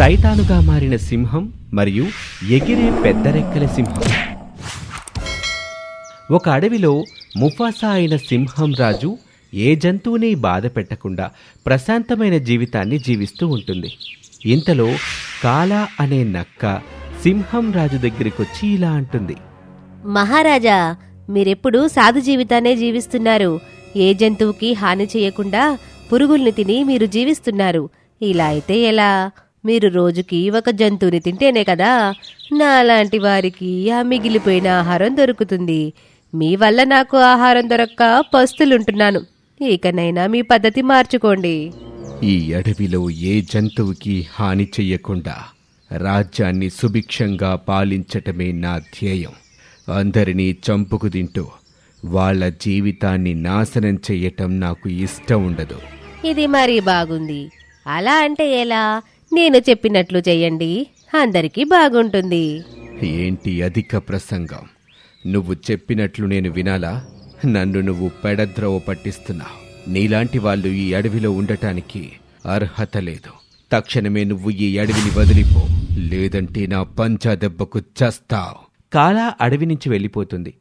సైతానుగా మారిన సింహం మరియు ఎగిరే పెద్ద రెక్కల సింహం. ఒక అడవిలో ముఫాసా అయిన సింహం రాజు ఏ జంతువుని బాధ పెట్టకుండా ప్రశాంతమైన జీవితాన్ని జీవిస్తూ ఉంటుంది. ఇంతలో కాలా అనే నక్క సింహం రాజు దగ్గరికొచ్చి ఇలా అంటుంది. మహారాజా మీరెప్పుడు సాధు జీవితానే జీవిస్తున్నారు. ఏ జంతువుకి హాని చేయకుండా పురుగుల్ని తిని మీరు జీవిస్తున్నారు. ఇలా అయితే ఎలా? మీరు రోజుకి ఒక జంతువుని తింటేనే కదా? నాలాంటి వారికి ఆ మిగిలిపోయిన ఆహారం దొరుకుతుంది. మీ వల్ల నాకు ఆహారం దొరక్క పస్తులుంటున్నాను. ఇకనైనా మీ పద్ధతి మార్చుకోండి. ఈ అడవిలో ఏ జంతువుకి హాని చెయ్యకుండా రాజ్యాన్ని సుభిక్షంగా పాలించటమే నా ధ్యేయం. అందరినీ చంపుకు తింటూ వాళ్ళ జీవితాన్ని నాశనం చెయ్యటం నాకు ఇష్టం ఉండదు. ఇది మరీ బాగుంది. అలా అంటే ఎలా? నేను చెప్పినట్లు చెయ్యండి. అందరికీ బాగుంటుంది. ఏంటి అధిక ప్రసంగం? నువ్వు చెప్పినట్లు నేను వినాలా? నన్ను నువ్వు పెడద్రవ పట్టిస్తున్నావు నీలాంటి వాళ్ళు ఈ అడవిలో ఉండటానికి అర్హత లేదు. తక్షణమే నువ్వు ఈ అడవిని వదిలిపో. లేదంటే నా పంచా దెబ్బకు చస్తావు. కాలా అడవి నుంచి వెళ్ళిపోతుంది.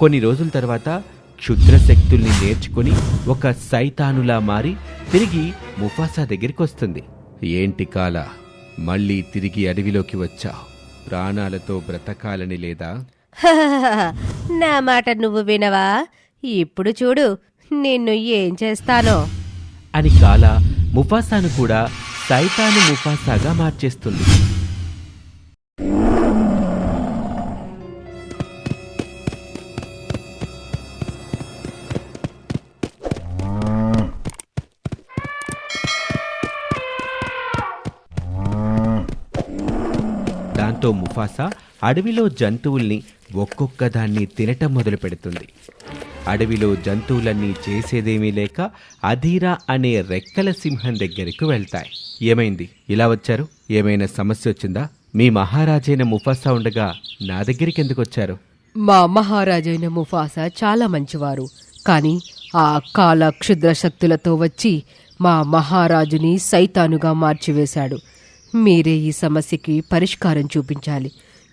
కొన్ని రోజుల తర్వాత క్షుద్ర శక్తుల్ని నేర్చుకుని ఒక సైతానులా మారి తిరిగి ముఫాసా దగ్గరికి వస్తుంది ఏంటి కాల? మళ్ళీ తిరిగి అడవిలోకి వచ్చావు. ప్రాణాలతో బ్రతకాలని లేదా? నా మాట నువ్వు వినవా? ఇప్పుడు చూడు నిన్ను ఏం చేస్తానో. అని కాల ముఫాసాను కూడా సైతాను ముఫాసాగా మార్చేస్తుంది. దాంతో ముఫాసా అడవిలో జంతువుల్ని ఒక్కొక్క దాన్ని తినటం మొదలు పెడుతుంది. అడవిలో జంతువులన్నీ చేసేదేమీ లేక అధీరా అనే రెక్కల సింహం దగ్గరకు వెళ్తాయి. ఏమైంది? ఇలా వచ్చారు? ఏమైనా సమస్య వచ్చిందా? మీ మహారాజైన ముఫాసా ఉండగా నా దగ్గరికి ఎందుకు వచ్చారు? మా మహారాజైన ముఫాసా చాలా మంచివారు. కానీ ఆ కాల క్షుద్ర శక్తులతో వచ్చి మా మహారాజుని సైతానుగా మార్చివేశాడు. మీరే ఈ సమస్యకి పరిష్కారం చూపించాలి.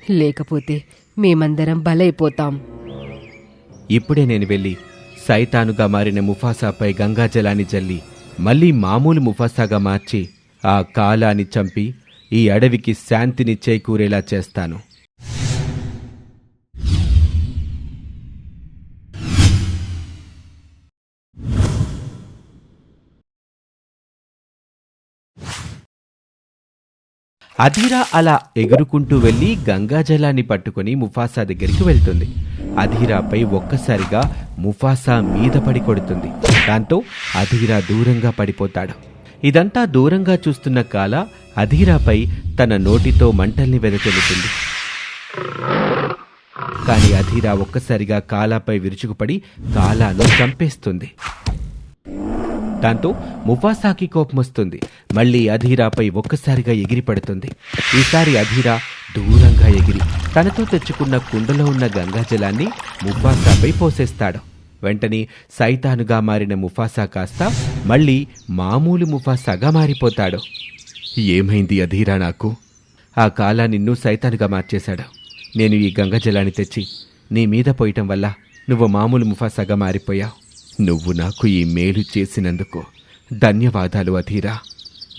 లేకపోతే మేమందరం బలైపోతాం. ఇప్పుడే నేను వెళ్ళి సైతానుగా మారిన ముఫాసాపై గంగాజలాన్ని జల్లి మళ్ళీ మామూలు ముఫాసాగా మార్చి ఆ కాలాన్ని చంపి ఈ అడవికి శాంతిని చేకూరేలా చేస్తాను. అధీరా అలా ఎగురుకుంటూ వెళ్ళి గంగాజలాన్ని పట్టుకుని ముఫాసా దగ్గరికి వెళ్తుంది. అధీరాపై ఒక్కసారిగా ముఫాసా మీద పడి కొడుతుంది. దాంతో అధీరా దూరంగా పడిపోతాడు. ఇదంతా దూరంగా చూస్తున్న కాల అధీరాపై తన నోటితో మంటల్ని వెదజల్లుతుంది. కాని అధీరా ఒక్కసారిగా కాలాపై విరుచుకుపడి కాలాను చంపేస్తుంది. దాంతో ముఫాసాకి కోపం వస్తుంది. మళ్ళీ అధీరాపై ఒక్కసారిగా ఎగిరి పడుతుంది. ఈసారి అధీరా దూరంగా ఎగిరి తనతో తెచ్చుకున్న కుండలో ఉన్న గంగాజలాన్ని ముఫాసాపై పోసేస్తాడు. వెంటనే సైతానుగా మారిన ముఫాసా కాస్త మళ్ళీ మామూలు ముఫాసాగా మారిపోతాడు. ఏమైంది అధీరా నాకు? ఆ కాలా నిన్ను సైతానుగా మార్చేశాడు. నేను ఈ గంగాజలాన్ని తెచ్చి నీ మీద పోయటం వల్ల నువ్వు మామూలు ముఫాసాగా మారిపోయావు. నువ్వు నాకు ఈ మేలు చేసినందుకు ధన్యవాదాలు అధీరా.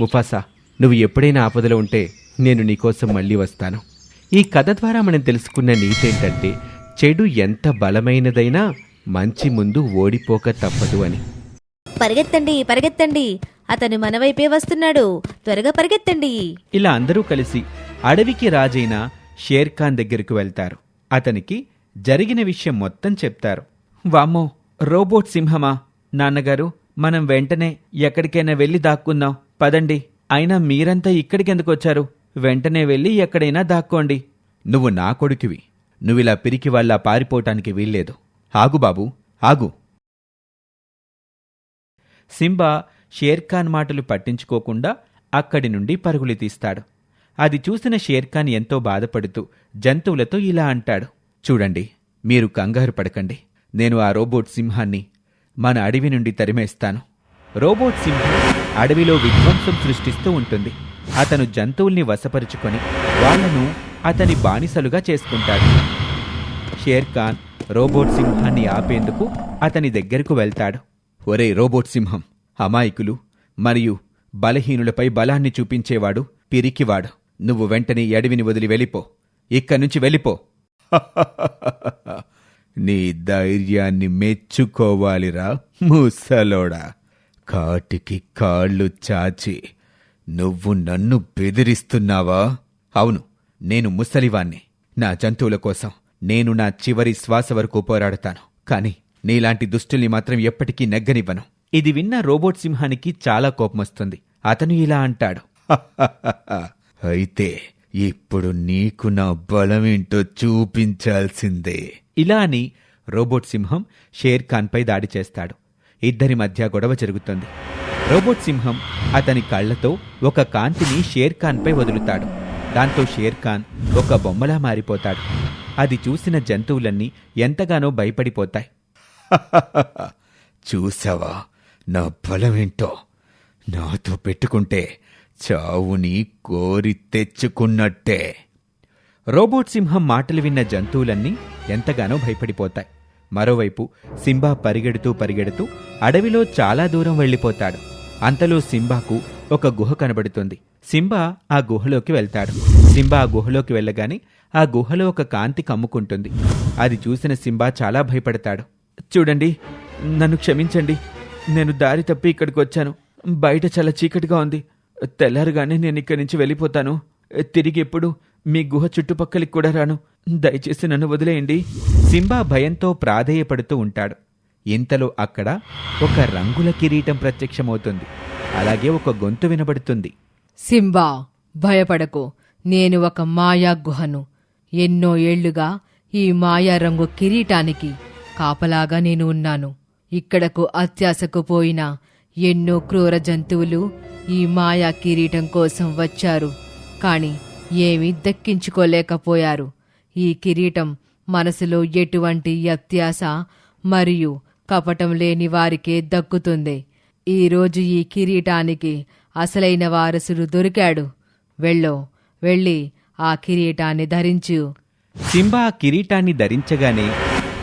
ముఫాసా నువ్వు ఎప్పుడైనా ఆపదలో ఉంటే నేను నీకోసం మళ్ళీ వస్తాను. ఈ కథ ద్వారా మనం తెలుసుకున్న నీతేంటంటే చెడు ఎంత బలమైనదైనా మంచి ముందు ఓడిపోక తప్పదు అని. పరిగెత్తండి పరిగెత్తండి. అతను మన వైపే వస్తున్నాడు. త్వరగా పరిగెత్తండి. ఇలా అందరూ కలిసి అడవికి రాజైన షేర్ఖాన్ దగ్గరకు వెళ్తారు. అతనికి జరిగిన విషయం మొత్తం చెప్తారు. వామ్మో రోబోట్ సింహమా? నాన్నగారు మనం వెంటనే ఎక్కడికైనా వెళ్ళి దాక్కుందాం. పదండి. అయినా మీరంతా ఇక్కడికెందుకు వచ్చారు వెంటనే వెళ్ళి ఎక్కడైనా దాక్కోండి. నువ్వు నా కొడుకువి. నువ్విలా పిరికి వాళ్ళ పారిపోవటానికి వీల్లేదు. ఆగు బాబు ఆగు. సింబా షేర్ఖాన్ మాటలు పట్టించుకోకుండా అక్కడి నుండి పరుగులు తీస్తాడు. అది చూసిన షేర్ఖాన్ ఎంతో బాధపడుతూ జంతువులతో ఇలా అంటాడు. చూడండి మీరు కంగారు పడకండి. నేను ఆ రోబోట్ సింహాన్ని మన అడవి నుండి తరిమేస్తాను. రోబోట్ సింహం అడవిలో విధ్వంసం సృష్టిస్తూ ఉంటుంది. అతను జంతువుల్ని వశపరుచుకొని వాళ్ళను అతని బానిసలుగా చేసుకుంటాడు. షేర్ ఖాన్ రోబోట్ సింహాన్ని ఆపేందుకు అతని దగ్గరకు వెళ్తాడు. ఒరే రోబోట్ సింహం అమాయకులు మరియు బలహీనులపై బలాన్ని చూపించేవాడు పిరికివాడు. నువ్వు వెంటనే అడవిని వదిలి వెళ్ళిపో. ఇక్కడి నుంచి వెళ్ళిపో. నీ ధైర్యాన్ని మెచ్చుకోవాలిరా ముసలోడా. కాటికి కాళ్ళు చాచి నువ్వు నన్ను బెదిరిస్తున్నావా? అవును నేను ముసలివాణ్ణి. నా జంతువుల కోసం నేను నా చివరి శ్వాస వరకు పోరాడతాను. కాని నీలాంటి దుష్టుల్ని మాత్రం ఎప్పటికీ నెగ్గనివ్వను. ఇది విన్న రోబోట్ సింహానికి చాలా కోపమొస్తుంది. అతను ఇలా అంటాడు. అయితే ఇప్పుడు నీకు నా బలమేంటో చూపించాల్సిందే. ఇలా అని రోబోట్ సింహం షేర్ ఖాన్పై దాడి చేస్తాడు. ఇద్దరి మధ్య గొడవ జరుగుతుంది. రోబోట్ సింహం అతని కళ్ళతో ఒక కాంతిని షేర్ ఖాన్పై వదులుతాడు. దాంతో షేర్ ఖాన్ ఒక బొమ్మలా మారిపోతాడు. అది చూసిన జంతువులన్నీ ఎంతగానో భయపడిపోతాయి. చూసావా? నా బలమేంటో? నాతో పెట్టుకుంటే చావుని కోరి తెచ్చుకున్నట్టే. రోబోట్ సింహం మాటలు విన్న జంతువులన్నీ ఎంతగానో భయపడిపోతాయి. మరోవైపు సింబా పరిగెడుతూ పరిగెడుతూ అడవిలో చాలా దూరం వెళ్ళిపోతాడు. అంతలో సింబాకు ఒక గుహ కనబడుతుంది. సింబా ఆ గుహలోకి వెళ్తాడు. సింబా ఆ గుహలోకి వెళ్ళగానే ఆ గుహలో ఒక కాంతి కమ్ముకుంటుంది. అది చూసిన సింబా చాలా భయపడతాడు. చూడండి నన్ను క్షమించండి. నేను దారి తప్పి ఇక్కడికి వచ్చాను. బయట చాలా చీకటిగా ఉంది. తెల్లారుగానే నేను ఇక్కడి నుంచి వెళ్ళిపోతాను. తిరిగి ఎప్పుడు మీ గుహ చుట్టుపక్కలికి కూడా రాను. దయచేసి నన్ను వదిలేయండి. సింబా భయంతో ప్రాధేయపడుతూ ఉంటాడు. ఇంతలో అక్కడ ఒక రంగుల కిరీటం ప్రత్యక్షమవుతుంది. అలాగే ఒక గొంతు వినబడుతుంది. సింబా భయపడకు. నేను ఒక మాయా గుహను. ఎన్నో ఏళ్ళుగా ఈ మాయా రంగు కిరీటానికి కాపలాగా నేను ఉన్నాను. ఇక్కడకు అత్యాశకు పోయిన ఎన్నో క్రూర జంతువులు ఈ మాయా కిరీటం కోసం వచ్చారు. కాని ఏమీ దక్కించుకోలేకపోయారు. ఈ కిరీటం మనసులో ఎటువంటి అత్యాశ మరియు కపటం లేని వారికే దక్కుతుంది. ఈరోజు ఈ కిరీటానికి అసలైన వారసుడు దొరికాడు. వెళ్ళో వెళ్ళి ఆ కిరీటాన్ని ధరించు. సింబా ఆ కిరీటాన్ని ధరించగానే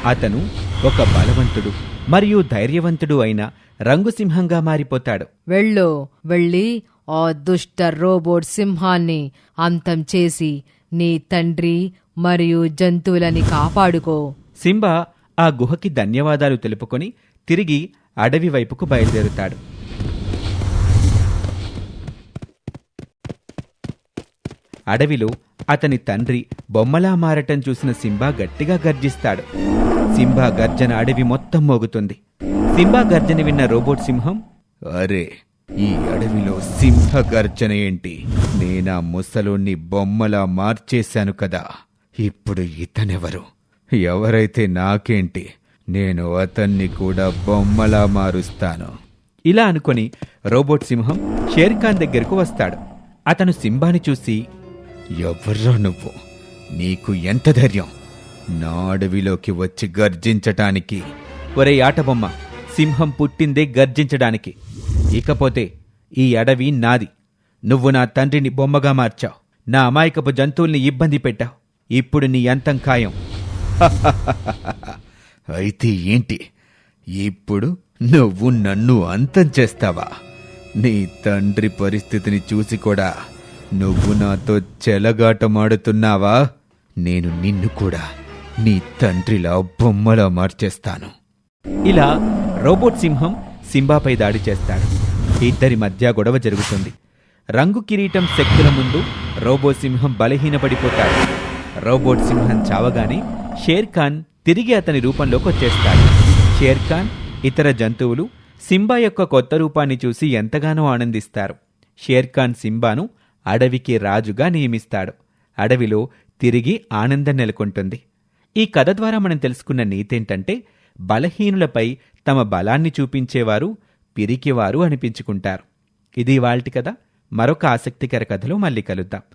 అతను ఒక బలవంతుడు మరియు ధైర్యవంతుడు అయిన రంగుసింహంగా మారిపోతాడు. వెళ్ళో వెళ్ళి ఆ దుష్ట రోబోట్ సింహాన్ని అంతం చేసి నీ తండ్రి మరియు జంతువులని కాపాడుకో. సింబా ఆ గుహకి ధన్యవాదాలు తెలుపుకొని తిరిగి అడవి వైపుకు బయలుదేరుతాడు. అడవిలో అతని తండ్రి బొమ్మలా మారటం చూసిన సింబా గట్టిగా గర్జిస్తాడు. సింబా గర్జన అడవి మొత్తం మోగుతుంది. సింబా గర్జన విన్న రోబోట్ సింహం అరే ఈ అడవిలో సింహ గర్జన ఏంటి? నేనా ముసలోన్ని బొమ్మలా మార్చేశాను కదా. ఇప్పుడు ఇతనెవరు? ఎవరైతే నాకేంటి? నేను అతన్ని కూడా బొమ్మలా మారుస్తాను. ఇలా అనుకొని రోబోట్ సింహం షేర్ఖాన్ దగ్గరకు వస్తాడు. అతను సింబాని చూసి ఎవర్రా నువ్వు? నీకు ఎంత ధైర్యం? నా అడవిలోకి వచ్చి గర్జించటానికి. ఒరే ఆటబొమ్మ సింహం పుట్టిందే గర్జించడానికి. ఇకపోతే ఈ అడవి నాది. నువ్వు నా తండ్రిని బొమ్మగా మార్చావు. నా అమాయకపు జంతువుల్ని ఇబ్బంది పెట్టావు. ఇప్పుడు నీ అంతం ఖాయం. అయితే ఏంటి? ఇప్పుడు నువ్వు నన్ను అంతం చేస్తావా? నీ తండ్రి పరిస్థితిని చూసి కూడా నువ్వు నాతో చెలగాటమాడుతున్నావా? నేను నిన్ను కూడా నీ తండ్రిలా బొమ్మలా మార్చేస్తాను. ఇలా రోబోట్ సింహం సింబాపై దాడి చేస్తాడు. ఇద్దరి మధ్య గొడవ జరుగుతుంది. రంగు కిరీటం శక్తుల ముందు రోబో సింహం బలహీనపడిపోతాడు. రోబోట్ సింహం చావగానే షేర్ ఖాన్ తిరిగి అతని రూపంలోకి వచ్చేస్తాడు. షేర్ ఖాన్ ఇతర జంతువులు సింబా యొక్క కొత్త రూపాన్ని చూసి ఎంతగానో ఆనందిస్తారు. షేర్ ఖాన్ సింబాను అడవికి రాజుగా నియమిస్తాడు. అడవిలో తిరిగి ఆనందం నెలకొంటుంది. ఈ కథ ద్వారా మనం తెలుసుకున్న నీతేంటంటే బలహీనులపై తమ బలాన్ని చూపించేవారు పిరికివారు అనిపించుకుంటారు. ఇది వాల్టి కథ. మరొక ఆసక్తికర కథలో మళ్ళీ కలుద్దాం.